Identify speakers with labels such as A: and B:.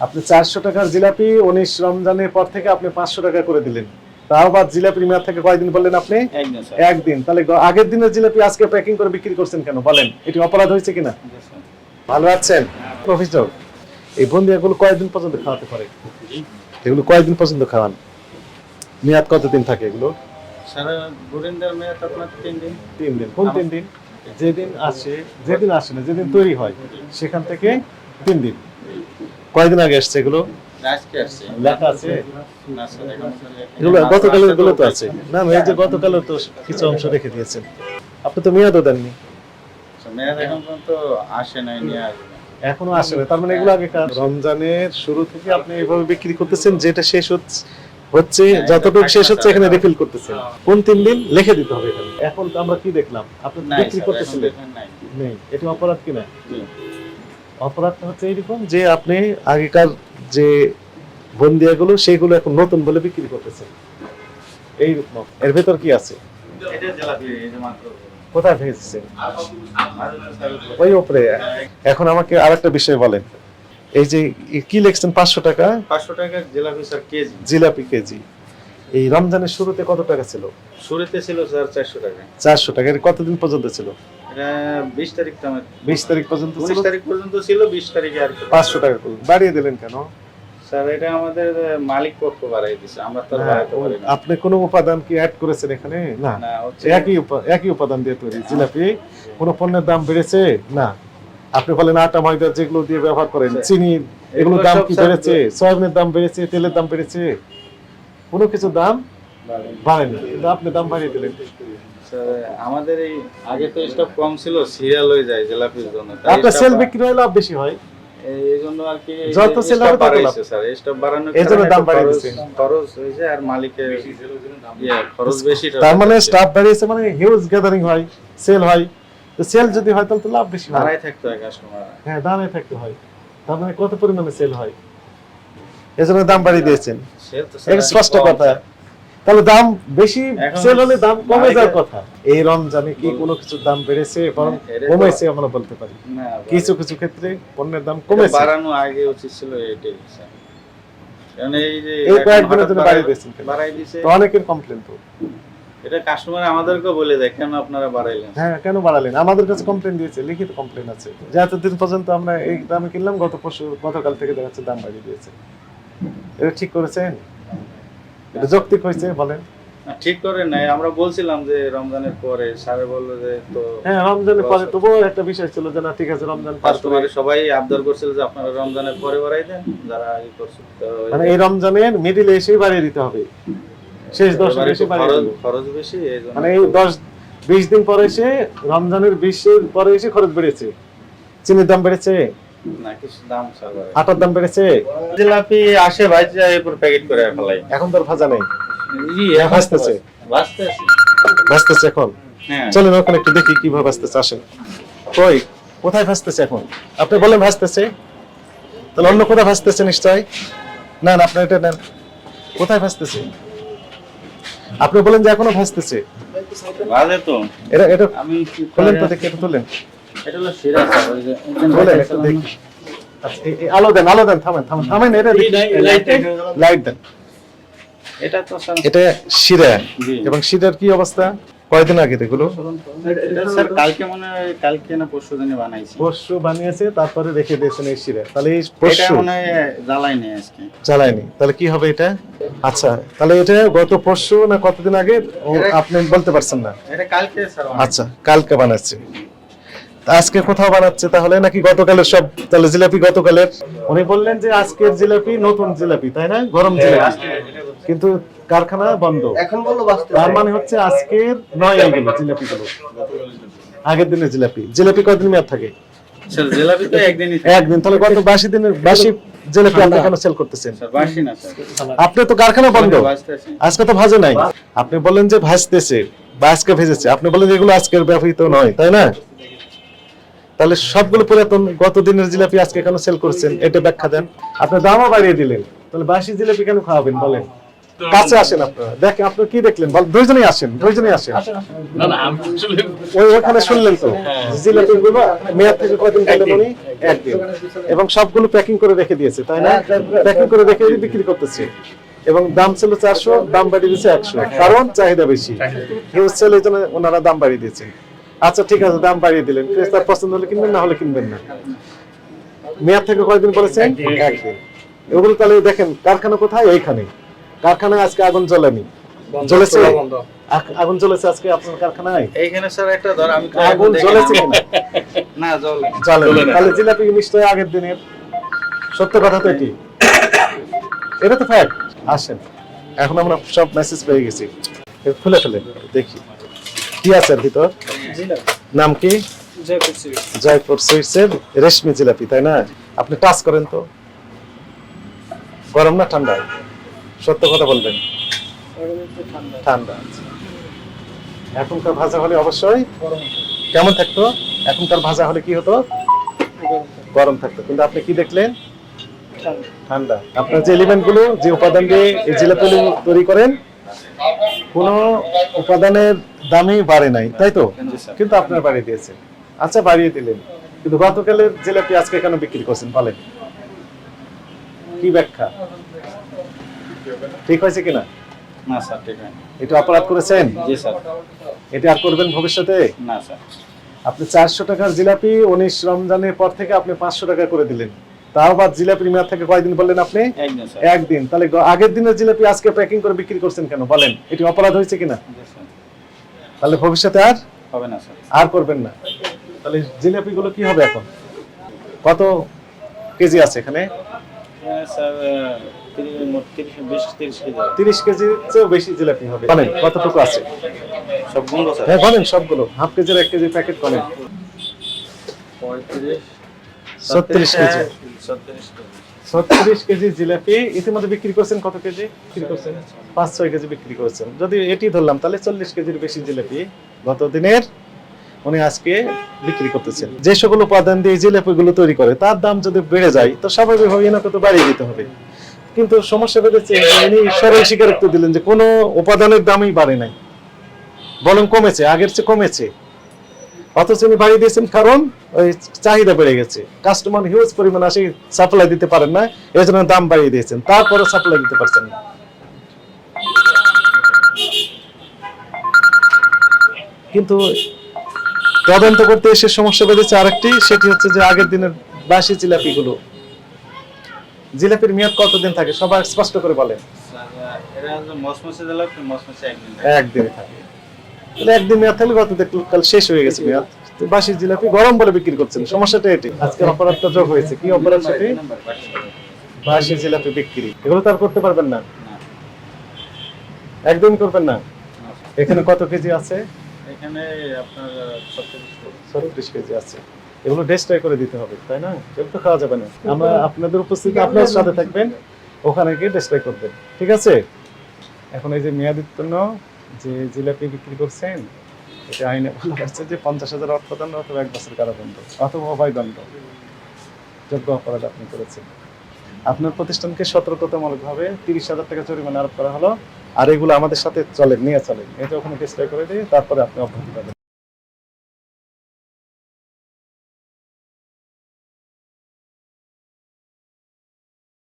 A: আপনি চারশো টাকার জিলাপি উনিশ রমজানের পর থেকে আপনি পাঁচশো টাকা করে দিলেন। তাও বাদ জিলাপির মেয়াদ থেকে কয়দিন বললেন আপনি? একদিন তাহলে আগের দিনের জিলাপি আজকে প্যাকিং করে বিক্রি করছেন কেন? বলেন এটি অপরাধ হয়েছে কিনা? ভালো আছেন? প্রফেসর এই বন্দিয়াগুলো কয়দিন পর্যন্ত খাওয়াতে পারে? এগুলো কয়দিন পর্যন্ত খাওয়ান? মেয়াদ কতদিন থাকে এগুলো?
B: সারা গোরিন্দার মেয়াদ আপনার তিন দিন।
A: তিন দিন। কোন তিন দিন? যেদিন আসে যেদিন আসে না যেদিন তৈরি হয় সেখান থেকে তিন দিন। কয়দিন আগে আসছে এগুলো? লেখা আছে?
B: না স্যার
A: এগুলো তো আছে। না না, এই যে গতকালের তো কিছু অংশ রেখে দিয়েছেন। আপনি তো মেয়াদও দেননি।
B: আচ্ছা, মেয়াদ এখন পর্যন্ত আসে নাই নিয়ে আসবে।
A: এখনও আসে না তার মানে এগুলো আগে কার? রমজানের শুরু থেকে আপনি এইভাবে বিক্রি করতেছেন যেটা শেষ হচ্ছে হচ্ছে
B: হ্যাঁ,
A: যতটুকু শেষ হচ্ছে এখানে। রিফিল করতেছেন। কোন তিন দিন? লিখে দিতে হবে এখানে। এখন তো আমরা কি দেখলাম? আপনি বিক্রি করতেছিলেন?
B: নেই।
A: এটা অপরাধ কিনা। অপরাধটা হচ্ছে এইরকম যে আপনি আগেকার যে বন্দিয়াগুলো সেগুলো এখন নতুন বলে বিক্রি করতেছেন। এইরকম। এর ভেতর কি আছে?
B: এই
A: কোথায় ভেজেছেন? ওই উপরে। এখন আমাকে আরেকটা বিষয় বলেন। এই যে কি লিখছেন? পাঁচশো টাকা?
B: পাঁচশো টাকার জেলাপি স্যার কেজি।
A: জিলাপি কেজি। এই রমজানের শুরুতে কত টাকা ছিল?
B: শুরুতে ছিল স্যার চারশো টাকা।
A: চারশো টাকা। কতদিন পর্যন্ত ছিল?
B: বিশ তারিখ
A: বিশ তারিখ পর্যন্ত ছিল?
B: উনিশ তারিখ পর্যন্ত ছিল বিশ তারিখে আর
A: পাঁচশো টাকা বাড়িয়ে দিলেন কেন?
B: স্যার এটা আমাদের মালিক পক্ষ বাড়াই দিছে। আমরা তো
A: আপনি কোনো উপাদান কি অ্যাড করেছেন এখানে? না।
B: না
A: একই একই উপাদান দিয়ে তৈরি। জিলাপি কোনো পণ্যের দাম বেড়েছে? না। আপনি বলেন আটা ময়দা যেগুলো দিয়ে ব্যবহার করেন। চিনি এগুলোর দাম কি বেড়েছে? সয়াবিনের দাম বেড়েছে তেলের দাম বেড়েছে? কোনো কিছু দাম বাড়েনি। আপনি দাম বাড়িয়ে দিলেন।
B: আমাদের এই আগে তো স্টক কম ছিল সিরিয়াল হয়ে যায় জিলাপির জন্য।
A: আপনার সেল বিক্রি হয় লাভ বেশি হয়?
B: এই- জন্য আর কি
A: যত
B: stock
A: হবে তত লাভ।
B: স্যার স্টক বাড়ানোর
A: এই জন্য দাম বাড়িয়ে
B: খরচ-
A: দিচ্ছে।
B: খরচ হয়েছে আর মালিকের ইয়ে, খরচ বেশি
A: তার মানে স্টাফ বাড়িয়েছে মানে হিউজ গ্যাদারিং হয় সেল হয়। তো সেল যদি হয় তাহলে তো লাভ বেশি হয়।
B: থাকতে হয় কাস্টমার
A: হ্যাঁ দামে থাকতে হয়। তার মানে কত পরিমাণে সেল হয়? এজন্য দাম বাড়িয়ে দিয়েছেন।
B: সেল তো
A: স্পষ্ট কথা। তাহলে দাম বেশি সেল হলে দাম কমে যাওয়ার কথা। এই রমজানে কি কোনো কিছু দাম বেড়েছে? বরং
B: হ্যাঁ, এটা
A: কমেছে আমরা বলতে পারি। কিছু কিছু ক্ষেত্রে পণ্যের দাম কমেছে।
B: বাড়ানো আগে উচিত ছিল এটাই কারণ এই যে
A: এই কয়েকদিনের জন্য বাড়িয়ে দিয়েছেন
B: বাড়াই দিছে।
A: অনেকের কমপ্লেন তো।
B: এটা কাস্টমার আমাদেরকে বলে দেয় কেন আপনারা বাড়াইলেন?
A: হ্যাঁ কেন বাড়ালেন? আমাদের কাছে কমপ্লেন দিয়েছে লিখিত কমপ্লেন আছে। যে এতদিন পর্যন্ত আমরা এই দামে কিনলাম গত পরশু গতকাল থেকে দেখা যাচ্ছে দাম বাড়িয়ে দিয়েছে। এটা ঠিক করেছেন? এটা যৌক্তিক হয়েছে বলেন।
B: ঠিক করে নাই আমরা বলছিলাম যে রমজানের পরে স্যারে বলল যে তো
A: হ্যাঁ রমজানের পরে তবুও একটা বিষয় ছিল যে না ঠিক আছে রমজান পার করে।
B: সবাই আবদার করছিল যে আপনারা রমজানের পরে বাড়াই দেন যারা ই করছে
A: মানে এই রমজানের মিডিলে এসেই বাড়িয়ে দিতে হবে। শেষ দশ এসে
B: খরচ বেশি
A: মানে এই দশ বিশ দিন পরে এসে রমজানের বিশের পরে এসে খরচ বেড়েছে। চিনির দাম বেড়েছে? আটার দাম বেড়েছে?
B: জিলাপি আসে ভাই এরপর প্যাকেট করে ফেলাই।
A: এখন তো ভাজা নেই। ভাজতেছে। ভাজতেছে। এখন?
B: হ্যাঁ।
A: চলেন ওখানে একটু দেখি কীভাবে ভাজতেছে আসেন। কই কোথায় ভাজতেছে এখন? আপনি বলেন ভাজতেছে? তাহলে অন্য কোথায় ভাজতেছে নিশ্চয়? না না আপনি এটা নেন। কোথায় ভাজতেছে? আপনি বলেন যে এখনও ভাজতেছে।
B: ভাজে তো।
A: এটা এটা
B: আমি
A: খোলেন তো দেখি এটা তুলেন।
B: এটা হলো শিরা ওই যে
A: বলেন একটু দেখি আচ্ছা, আলো দেন আলো দেন থামেন থামেন। থামেন এটা লাইট দেন।
B: এটা তো স্যার
A: এটা শিরা এবং শিরার কি অবস্থা? কয়দিন আগে এগুলো
B: স্যার কালকে মনে কালকে না পরশু দিনে বানাইছি।
A: পরশু বানিয়েছে তারপরে রেখে দিয়েছেন এই শিরা তাহলে এই
B: এটা
A: পরশু?
B: মনে জ্বালাই নেই আজকে।
A: চালায়নি তাহলে কি হবে এটা? আচ্ছা তাহলে এটা গত পরশু না কতদিন আগে? আপনি বলতে পারছেন না।
B: এটা কালকে স্যার
A: আচ্ছা কালকে বানাচ্ছে। আজকে কোথাও বানাচ্ছে তাহলে? নাকি গতকালের সব তাহলে জিলাপি গতকালের? উনি বললেন যে আজকের জিলাপি নতুন জিলাপি তাই না? গরম জিলাপি। কিন্তু কারখানা বন্ধ।
C: এখন বলল
A: তার মানে হচ্ছে আজকের নয় এগুলো জিলাপি গুলো আগের দিনের জিলাপি। জিলাপি কয়দিন মেয়াদ থাকে?
B: জিলাপি তো একদিনই
A: একদিন। তাহলে কত বাসি দিনের বাসি জিলাপি আপনি কেন সেল করতেছেন?
B: বাসি না
A: আপনি তো কারখানা বন্ধ। আজকে তো ভাজে নাই। আপনি বললেন যে ভাজতেছে বা আজকে ভেজেছে। আপনি বলেন যে এগুলো আজকের ব্যবহৃত নয় তাই না? তাহলে সবগুলো পুরাতন গত দিনের জিলাপি আজকে কেন সেল করছেন? এটা ব্যাখ্যা দেন। আপনি দামও বাড়িয়ে দিলেন। তাহলে বাসি জিলাপি কেন খাওয়াবেন বলেন? কাছে আসেন আপনারা। দেখেন আপনারা কি দেখলেন? দুইজনেই আসেন দুইজনেই আসেন। ওই ওখানে শুনলেন তো। জিলাপি গুলো মেয়াদ থেকে উনি একদিন। এবং সবগুলো প্যাকিং করে রেখে দিয়েছে তাই না? প্যাকিং করে রেখে বিক্রি করতেছে। এবং দাম ছিল চারশো দাম বাড়িয়ে দিয়েছে একশো। কারণ চাহিদা বেশি। হিউজ সেল এই জন্য ওনারা দাম বাড়িয়ে দিয়েছেন আচ্ছা ঠিক আছে দাম বাড়িয়ে দিলেন। ক্রেতার পছন্দ হলে কিনবেন না হলে কিনবেন না। মেয়াদ থেকে কয়দিন বলেছেন? একদিন। এগুলো তাহলে দেখেন কারখানা কোথায়? এইখানে। কারখানায় আজকে আগুন জ্বলেনি। জ্বলেছে? আগুন জ্বলেছে আজকে আপনার কারখানায়?
B: এইখানে স্যার একটা ধর আমি
A: আগুন জ্বলেছে
B: না।
A: কিনা?
B: না
A: জ্বলে
C: জ্বলে
A: তাহলে জিলাপি নিশ্চয়ই আগের দিনের। সত্য কথা তো এটি। এটা তো ফ্যাক্ট আসেন। এখন আমরা সব মেসেজ পেয়ে গেছি। খুলে ফেলে দেখি। কি আছে ভিতর? নাম কি? জয়পুর সুইটসের রেশমি জিলাপি তাই না? আপনি টাচ করেন তো। গরম না ঠান্ডা? সত্য কথা বলবেন। ঠান্ডা। এখনকার ভাজা হলে অবশ্যই কেমন থাকতো? এখনকার ভাজা হলে কি হতো? গরম থাকতো। কিন্তু আপনি কি দেখলেন? ঠান্ডা। আপনার যে এলিমেন্টগুলো যে উপাদান দিয়ে এই জিলাপি তৈরি করেন কোন উপাদানের দামই বাড়ে নাই তাই তো? কিন্তু আপনার বাড়িয়ে দিয়েছেন আচ্ছা বাড়িয়ে দিলেন। কিন্তু গতকালের জিলাপি আজকে কেন বিক্রি করছেন বলেন? কি ব্যাখ্যা? ঠিক হয়েছে কিনা?
B: না স্যার ঠিক
A: এটা অপরাধ করেছেন?
B: জি স্যার।
A: এটা আর করবেন ভবিষ্যতে?
B: না স্যার।
A: আপনি চারশো টাকার জিলাপি উনিশ রমজানের পর থেকে আপনি পাঁচশো টাকা করে দিলেন। তাও বাদ জিলাপির মেয়াদ থেকে কয়দিন বললেন আপনি?
B: একদিন
A: তাহলে আগের দিনের জিলাপি আজকে প্যাকিং করে বিক্রি করছেন কেন? বলেন এটি অপরাধ হয়েছে কিনা? তাহলে ভবিষ্যতে আর?
B: হবে না
A: আর করবেন না। তাহলে জিলাপি গুলো কি হবে এখন? কত কেজি আছে এখানে?
B: আহ, তিরিশ কেজি
A: চেয়েও বেশি জিলাপি হবে। বলেন কতটুকু আছে?
B: সব গুনবো স্যার।
A: হ্যাঁ বলেন সবগুলো। হাফ কেজির এক কেজি প্যাকেট করেন
B: পঁয়ত্রিশ
A: ছত্রিশ কেজি।
B: ছত্রিশ কেজি।
A: জিলাপি। ইতিমধ্যে বিক্রি করছেন কত কেজি? বিক্রি করছেন। পাঁচ ছয় কেজি বিক্রি করেছেন। যদি এটি ধরলাম তাহলে চল্লিশ কেজির বেশি জিলাপি গত দিনের উনি আজকে বিক্রি করতেছেন। যে সকল উপাদান দিয়ে জিলাপি গুলো তৈরি করে তার দাম যদি বেড়ে যায় তো স্বাভাবিকভাবে এনাকে তো বাড়িয়ে দিতে হবে। কিন্তু সমস্যা বেড়েছে ইনি সরল স্বীকারোক্তি দিলেন যে কোনো উপাদানের দামই বাড়ে নাই। বরং কমেছে আগের চেয়ে কমেছে। অথচ উনি বাড়িয়ে দিয়েছেন কারণ ওই চাহিদা বেড়ে গেছে। কাস্টমার হিউজ পরিমাণ আসে সাপ্লাই দিতে পারেন না এই জন্য দাম বাড়িয়ে দিয়েছেন। তারপরে সাপ্লাই দিতে পারছেন না। কিন্তু তদন্ত করতে এসে সমস্যা বেড়েছে আরেকটি সেটি হচ্ছে যে আগের দিনের বাসি জিলাপি গুলো জিলাপির মেয়াদ কতদিন থাকে? সবাই স্পষ্ট করে বলেন।
B: একদিন
A: থাকে। একদিন মেয়াদ থাকলে গত কাল শেষ হয়ে গেছে মেয়াদ। বাসি জিলাপি গরম বলে বিক্রি করছেন। সমস্যাটা এটি। আজকের অপরাধটা যোগ হয়েছে। কি অপরাধ সেটি? বাসি জিলাপি বিক্রি। এগুলো তো আর করতে পারবেন না। একদম করবেন না। এখানে কত কেজি আছে?
B: এখানে আপনার ছত্রিশ কেজি।
A: আছে। এগুলো ডেস্ট্রয় করে দিতে হবে তাই না? এগুলো তো খাওয়া যাবে না। আমরা আপনাদের উপস্থিতি আপনার সাথে থাকবেন। ওখানে গিয়ে ডেস্ট্রয় করবেন। ঠিক আছে? এখন এই যে মেয়াদোত্তীর্ণ যে জিলাপি বিক্রি করছেন, এটা আইনে বলা যে পঞ্চাশ হাজার অর্থদণ্ড অথবা এক বছর কারাদণ্ড অথবা অভয়দণ্ড যোগ্য অপরাধ আপনি করেছেন। আপনার প্রতিষ্ঠানকে সতর্কতামূলকভাবে তিরিশ হাজার টাকা জরিমানা আরোপ করা হলো, আর এগুলো আমাদের সাথে চলে, নিয়ে চলে এটা ওখানে ডিসপ্লে করে দিয়ে তারপরে আপনি অব্যাহতি পাবেন